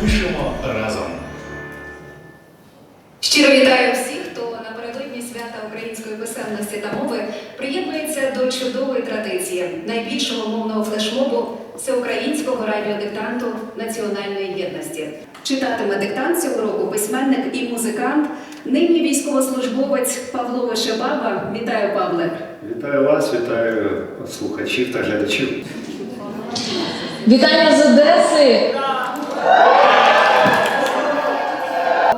Пишемо разом. Щиро вітаю всіх, хто напередодні свята української писемності та мови приєднується до чудової традиції найбільшого мовного флешмобу всеукраїнського радіодиктанту національної єдності. Читатиме диктант цього року письменник і музикант, нині військовослужбовець Павло Вишебаба. Вітаю, Павле! Вітаю вас, вітаю слухачів та глядачів. Вітання з Одеси!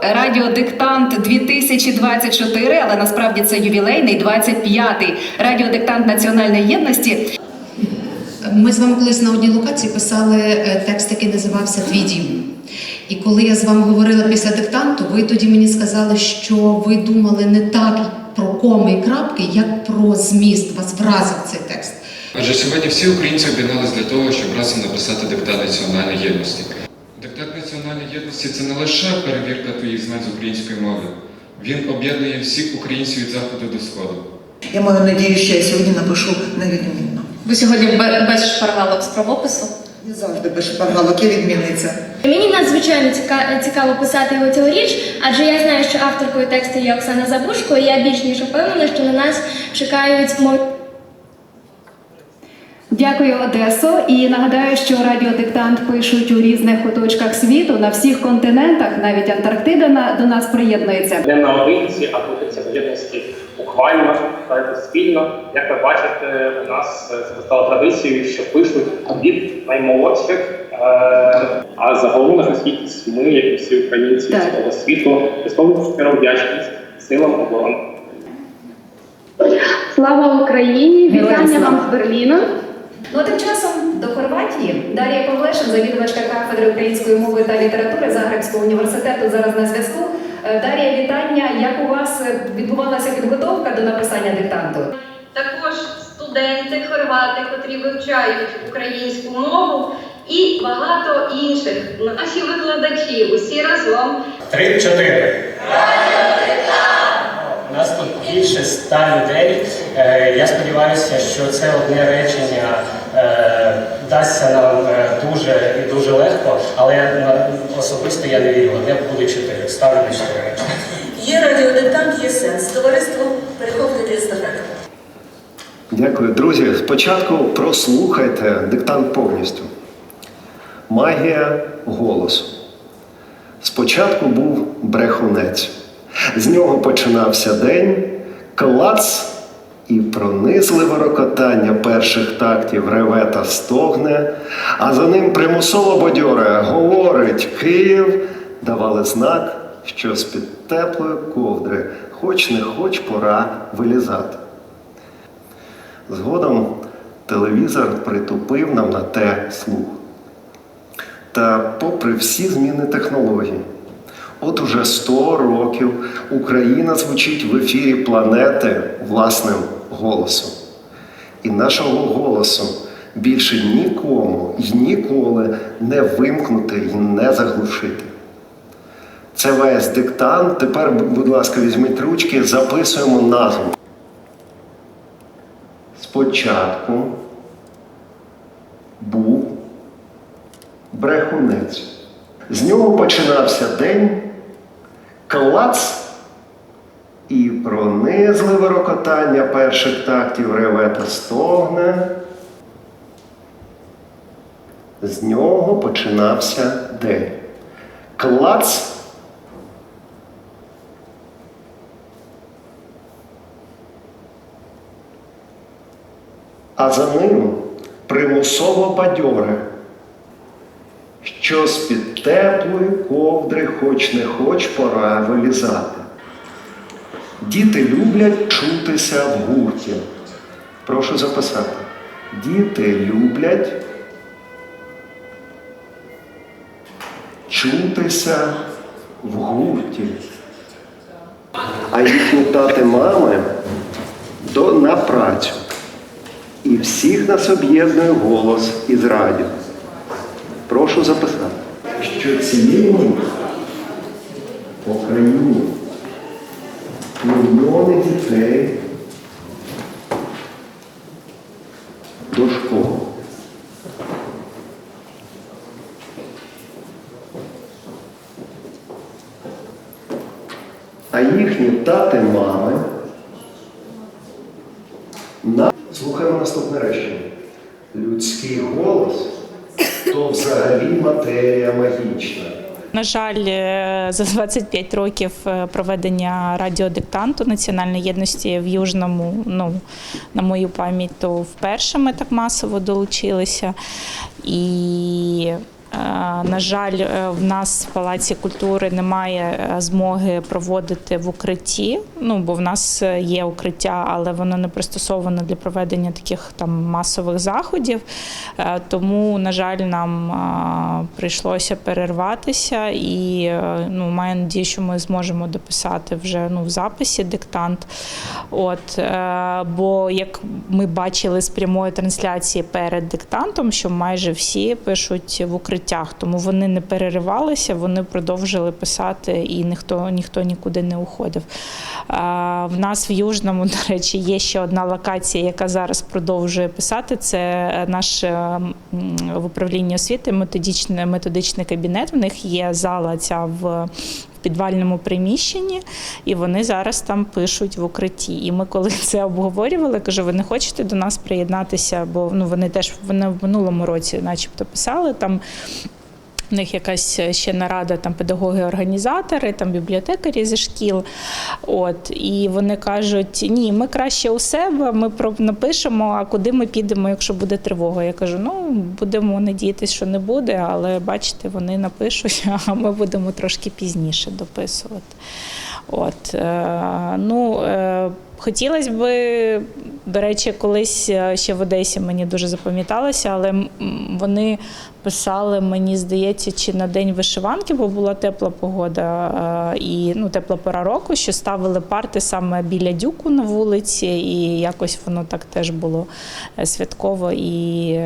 Радіодиктант 2024, але насправді це ювілейний 25-й радіодиктант національної єдності. Ми з вами колись на одній локації писали е, текст, який називався Твій дім. І коли я з вами говорила після диктанту, ви тоді мені сказали, що ви думали не так про коми і крапки, як про зміст. Вас вразив цей текст. Адже сьогодні всі українці об'єднались для того, щоб разом написати диктат національної єдності. Диктат національної єдності це не лише перевірка твоїх знань з української мови. Він об'єднує всіх українців від заходу до сходу. Я маю надію, що я сьогодні напишу невідмінно. Ви сьогодні бе- без шпаргалок з правопису? Я завжди без шпаргалок, я відмінниця. Мені надзвичайно ціка- цікаво писати його цьогоріч, адже я знаю, що авторкою тексту є Оксана Забушко, і я більш ніж впевнена, що на нас чекають мов... Дякую, Одесо. І нагадаю, що радіодиктант пишуть у різних куточках світу на всіх континентах, навіть Антарктида на- до нас приєднується. не наодинці, а крутиться в єдності буквально та спільно. Як ви бачите, у нас е, це стало традицією, що пишуть від наймолодших, е, а загалом наша кількість ми, як і всі українці цього світу, висловлюємо вдячність силам оборони. Слава Україні! Вітання вам з Берліну! Ну а тим часом до Хорватії Дар'я Павлешин, завідувачка кафедри української мови та літератури Загребського університету, зараз на зв'язку. Е, Дар'я, вітання. Як у вас е, відбувалася підготовка до написання диктанту? також студенти хорвати, котрі вивчають українську мову, і багато інших наші викладачі, усі разом Три-чотири. У нас тут більше ста людей. Е, Я сподіваюся, що це одне речення е, дасться нам е, дуже і дуже легко, але особисто я не вірю. Одне буде чотири. Ставлю на чотири речення. Є радіодиктант, є сенс. Товариство, перехоплюйте естафету. Дякую, друзі. Спочатку прослухайте диктант повністю. Магія голосу. Спочатку був брехунець. З нього починався день, клац і пронизливе рокотання перших тактів реве та стогне, а за ним примусово бадьоре говорить Київ, давали знак, що з-під теплої ковдри, хоч не хоч пора вилізати. Згодом телевізор притупив нам на те слух. Та попри всі зміни технологій, от уже 100 років Україна звучить в ефірі планети власним голосом. І нашого голосу більше нікому і ніколи не вимкнути і не заглушити. Це весь диктант. Тепер, будь ласка, візьміть ручки, записуємо назву. Спочатку був брехунець. З нього починався день, клац і пронизливе рокотання перших тактів реве та стогне. З нього починався день. Клац. А за ним примусово бадьоре що з-під теплої ковдри хоч не хоч пора вилізати. Діти люблять чутися в гурті. Прошу записати. Діти люблять чутися в гурті. А їхні тати мами до на працю. І всіх нас об'єднує голос із радіо. Прошу записати. Що ціліло по краю мільйони дітей до школи. А їхні тати мами на слухаємо наступне речення. Людський голос взагалі матерія магічна. На жаль, е, за 25 років е, проведення радіодиктанту національної єдності в Южному, ну на мою пам'ять, то вперше ми так масово долучилися. І на жаль, е, в нас в Палаці культури немає е, змоги проводити в укритті. Ну бо в нас е, є укриття, але воно не пристосоване для проведення таких там масових заходів. Е, Тому, на жаль, нам е, прийшлося перерватися, і е, ну, маю надію, що ми зможемо дописати вже ну, в записі диктант. От, е, бо як ми бачили з прямої трансляції перед диктантом, що майже всі пишуть в укриттях, тому вони не переривалися, вони продовжили писати, і ніхто ніхто нікуди не уходив. В нас в Южному, до речі, є ще одна локація, яка зараз продовжує писати. Це е, в управлінні освіти методичний, методичний кабінет. В них є зала ця в. Підвальному приміщенні, і вони зараз там пишуть в укритті. І ми, коли це обговорювали, кажу, ви не хочете до нас приєднатися, бо ну вони теж вони в минулому році, начебто, писали там. У них якась ще нарада, там педагоги-організатори, там бібліотекарі зі шкіл. От і вони кажуть: ні, ми краще у себе, ми напишемо, а куди ми підемо, якщо буде тривога. Я кажу: ну будемо надіятися, що не буде, але бачите, вони напишуть, а ми будемо трошки пізніше дописувати. От е, ну. Е, Хотілося би, до речі, колись е, ще в Одесі мені дуже запам'яталося, але вони писали, мені здається, чи на день вишиванки, бо була тепла погода і ну, тепла пора року, що ставили парти саме біля дюку на вулиці, і якось воно так теж було святково і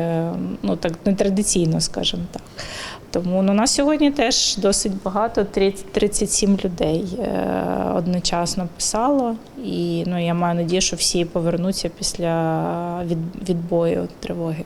ну, так нетрадиційно, скажімо так. Тому ну, нас сьогодні теж досить багато, 30 37 людей е, одночасно писало. І ну, я маю надію, що всі повернуться після від, відбою тривоги.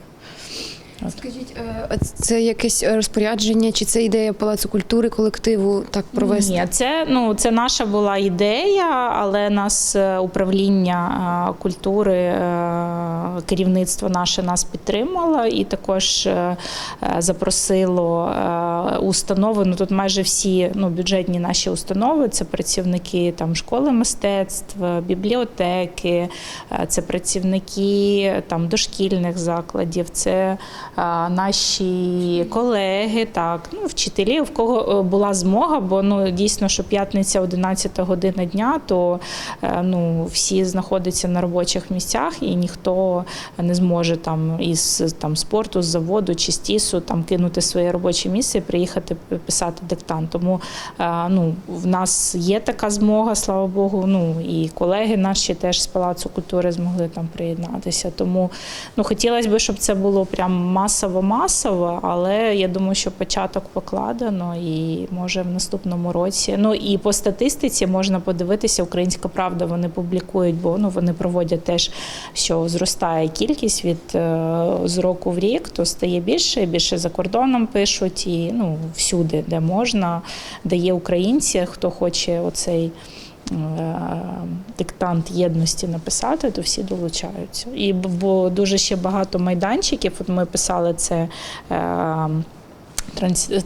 Скажіть, е, це якесь розпорядження, чи це ідея Палацу культури колективу так провести? Ні, це ну це наша була ідея, але нас е, управління е, культури, е, керівництво наше нас підтримало і також е, е, запросило е, установи. Ну тут майже всі ну, бюджетні наші установи. Це працівники там школи мистецтв, бібліотеки, е, це працівники там дошкільних закладів. Це наші колеги, так, ну, вчителі, в кого е, була змога, бо ну, дійсно, що п'ятниця 11 година дня, то е, ну, всі знаходяться на робочих місцях і ніхто не зможе там із там, спорту, з заводу чи з тісу там, кинути своє робоче місце і приїхати писати диктант. Тому е, ну, в нас є така змога, слава Богу. Ну, і колеги наші теж з Палацу культури змогли там приєднатися. Тому ну, хотілося б, щоб це було прям масово-масово, але я думаю, що початок покладено і може в наступному році. Ну і по статистиці можна подивитися, Українська Правда вони публікують, бо ну вони проводять теж, що зростає кількість від е, з року в рік, то стає більше, більше за кордоном пишуть і ну всюди, де можна, де є українці, хто хоче оцей. Е, Диктант єдності написати, то всі долучаються. І бо дуже ще багато майданчиків. От ми писали це е,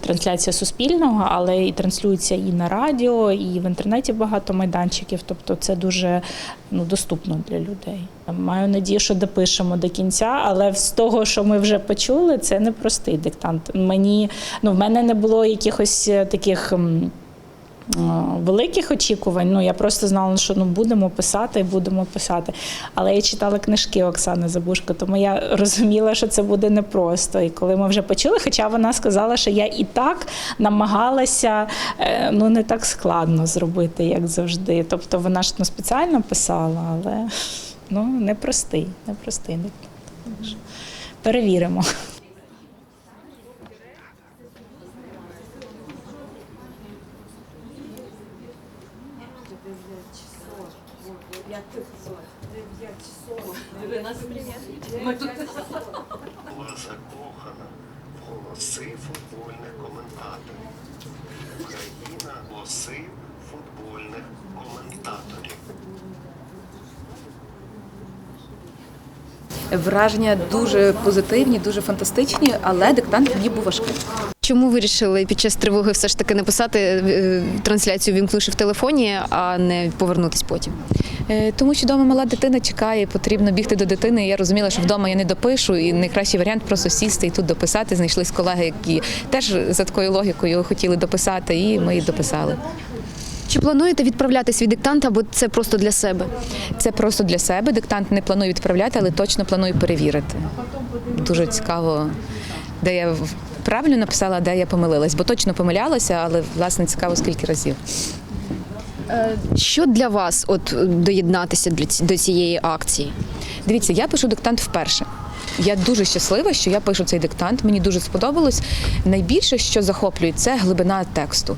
трансляція суспільного, але і транслюється і на радіо, і в інтернеті багато майданчиків. Тобто це дуже ну, доступно для людей. Маю надію, що допишемо до кінця, але з того, що ми вже почули, це не простий диктант. Мені ну, в мене не було якихось е, таких. Великих очікувань, ну я просто знала, що ну будемо писати і будемо писати. Але я читала книжки Оксани Забушко, тому я розуміла, що це буде непросто. І коли ми вже почули, хоча вона сказала, що я і так намагалася е, ну не так складно зробити, як завжди. Тобто вона ж ну, спеціально писала, але ну непростий, непростий. Перевіримо. Була закохана в голоси футбольних коментаторів. Україна голосив футбольних коментаторів. Враження дуже позитивні, дуже фантастичні, але диктант мені був важкий. Чому вирішили під час тривоги все ж таки написати е, трансляцію, вімкнувши в телефоні, а не повернутись потім? Е, Тому що вдома мала дитина чекає, потрібно бігти до дитини. Я розуміла, що вдома я не допишу, і найкращий варіант просто сісти і тут дописати. Знайшлись колеги, які теж за такою логікою хотіли дописати, і ми і дописали. Чи плануєте відправляти свій диктант, або це просто для себе? Це просто для себе. Диктант не планую відправляти, але точно планую перевірити. Дуже цікаво, де я правильно написала, а де я помилилась, бо точно помилялася, але власне цікаво скільки разів. Що для вас от доєднатися до цієї акції? Дивіться, я пишу диктант вперше. Я дуже щаслива, що я пишу цей диктант. Мені дуже сподобалось. Найбільше, що захоплює, це глибина тексту.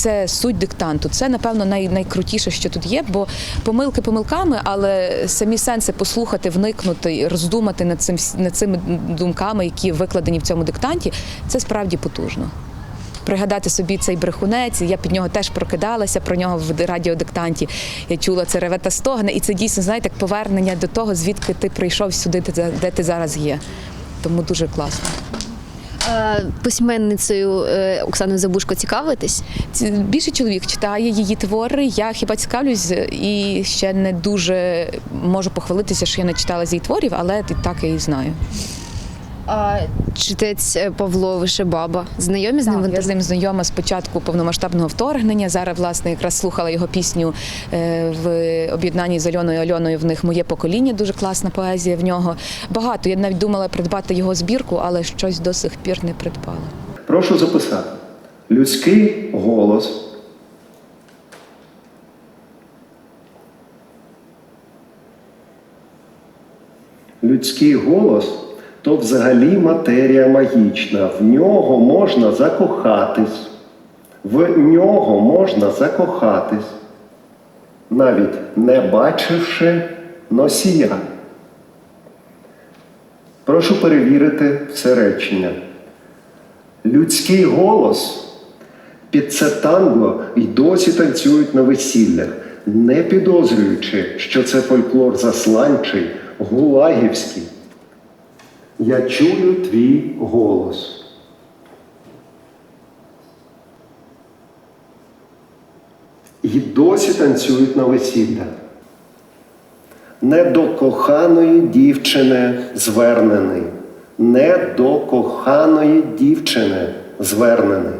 Це суть диктанту. Це, напевно, най, найкрутіше, що тут є, бо помилки помилками, але самі сенси послухати, вникнути, роздумати над цим над цими думками, які викладені в цьому диктанті, це справді потужно. Пригадати собі цей брехунець, я під нього теж прокидалася про нього в радіодиктанті. Я чула це реве та стогне, і це дійсно знаєте, повернення до того, звідки ти прийшов сюди, де- ти зараз є. Тому дуже класно. Е, Письменницею е, Оксаною Забушко цікавитись? Більше чоловік читає її твори. Я хіба цікавлюсь і ще не дуже можу похвалитися, що я не читала з її творів, але так я її знаю. А читець е, Павло Вишебаба. Знайомі з ним? в Я з ним знайома з початку повномасштабного вторгнення. Зараз, власне, якраз слухала його пісню е, в об'єднанні з Альоною Альоною. В них моє покоління, дуже класна поезія в нього. Багато. Я навіть думала придбати його збірку, але щось до сих пір не придбала. Прошу записати. Людський голос. Людський голос то взагалі матерія магічна. В нього можна закохатись. В нього можна закохатись, навіть не бачивши носія. Прошу перевірити це речення. Людський голос під це танго й досі танцюють на весіллях, не підозрюючи, що це фольклор засланчий, гулагівський. Я чую твій голос. І досі танцюють на весіллях. Не до коханої дівчини звернений. Не до коханої дівчини звернений.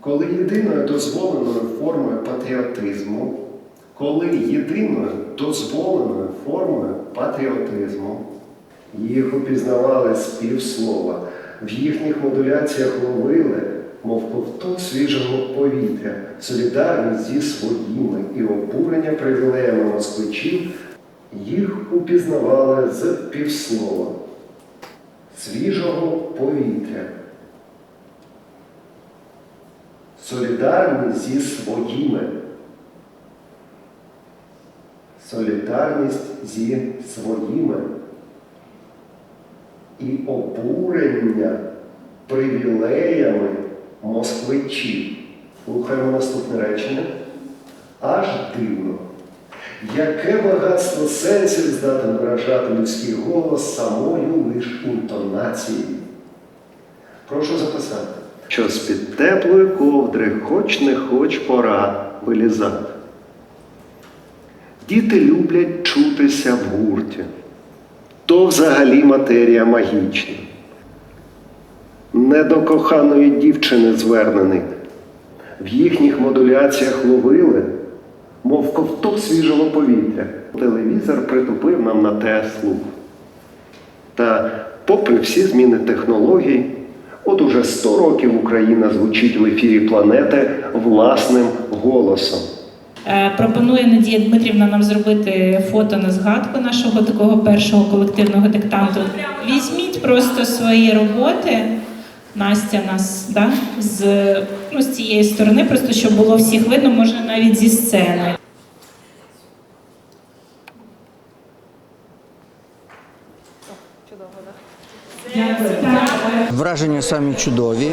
Коли єдиною дозволеною формою патріотизму, коли єдиною дозволеною формою патріотизму їх упізнавали з півслова, в їхніх модуляціях ловили, мов ковток свіжого повітря, солідарність зі своїми і обурення привілеями москвичів, їх упізнавали з півслова, свіжого повітря. Солідарність зі своїми. Солідарність зі своїми. І обурення привілеями москвичів. Слухаємо наступне речення. Аж дивно. Яке багатство сенсів здатен виражати людський голос самою лиш інтонацією? Прошу записати. Що з-під теплої ковдри, хоч не хоч пора вилізати. Діти люблять чутися в гурті. То взагалі матерія магічна. Не до коханої дівчини звернений. В їхніх модуляціях ловили, мов ковток свіжого повітря. Телевізор притупив нам на те слух. Та, попри всі зміни технологій, от уже 100 років Україна звучить в ефірі планети власним голосом. Е, Пропонує Надія Дмитрівна нам зробити фото на згадку нашого такого першого колективного диктанту. Візьміть просто свої роботи. Настя нас да, з, ну, з цієї сторони, просто щоб було всіх видно, можна навіть зі сцени. Е, Враження самі чудові.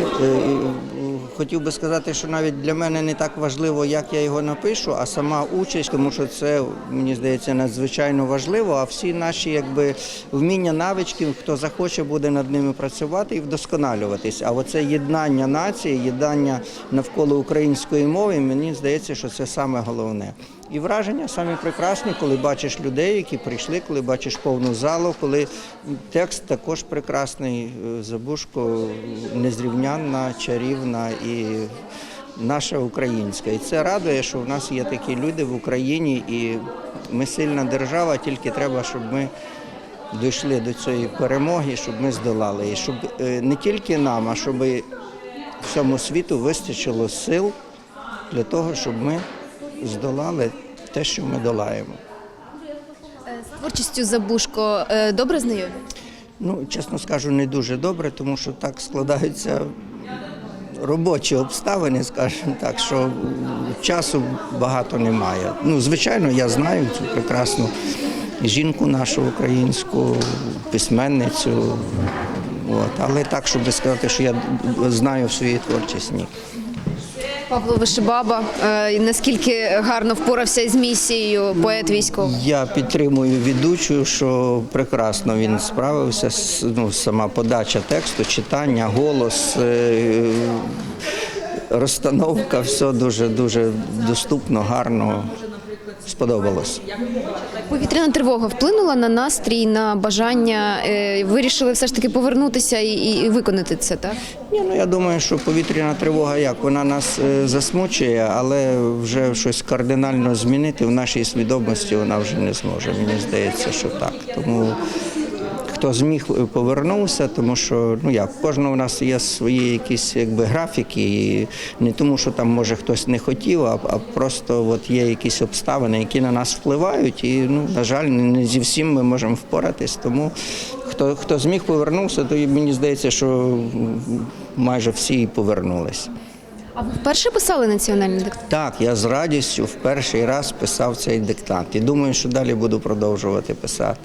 Хотів би сказати, що навіть для мене не так важливо, як я його напишу, а сама участь, тому що це мені здається надзвичайно важливо. А всі наші якби вміння, навички, хто захоче, буде над ними працювати і вдосконалюватись. А оце єднання нації, єднання навколо української мови, мені здається, що це саме головне. І враження самі прекрасні, коли бачиш людей, які прийшли, коли бачиш повну залу, коли текст також прекрасний. е, Забушко незрівнянна, чарівна і наша українська. І це радує, що в нас є такі люди в Україні, і ми сильна держава, тільки треба, щоб ми дійшли до цієї перемоги, щоб ми здолали. І щоб е, не тільки нам, а щоб всьому світу вистачило сил для того, щоб ми здолали те, що ми долаємо. З творчістю Забушко е, добре знайомі? Ну, чесно скажу, не дуже добре, тому що так складаються робочі обставини, скажімо так, що часу багато немає. Ну, звичайно, я знаю цю прекрасну жінку нашу українську, письменницю. От. Але так, щоб сказати, що я знаю свою творчість, ні. Павло Вишибаба, е, наскільки гарно впорався із місією поет військовий? Я підтримую ведучу, що прекрасно він справився. Ну, сама подача тексту, читання, голос, е, розстановка, все дуже дуже доступно, гарно. Сподобалось. Повітряна тривога вплинула на настрій, на бажання. е, Вирішили все ж таки повернутися і, виконати це, так? Ні, ну я думаю, що повітряна тривога як вона нас е, засмучує, але вже щось кардинально змінити в нашій свідомості вона вже не зможе. Мені здається, що так. Тому хто зміг е, повернувся, тому що ну як кожного у нас є свої якісь якби графіки, і не тому, що там може хтось не хотів, а, а просто от є якісь обставини, які на нас впливають, і ну на жаль, не не зі всім ми можемо впоратись. Тому хто хто зміг повернувся, то мені здається, що майже всі повернулись. А ви вперше писали національний диктант? Так, я з радістю в перший раз писав цей диктант і думаю, що далі буду продовжувати писати.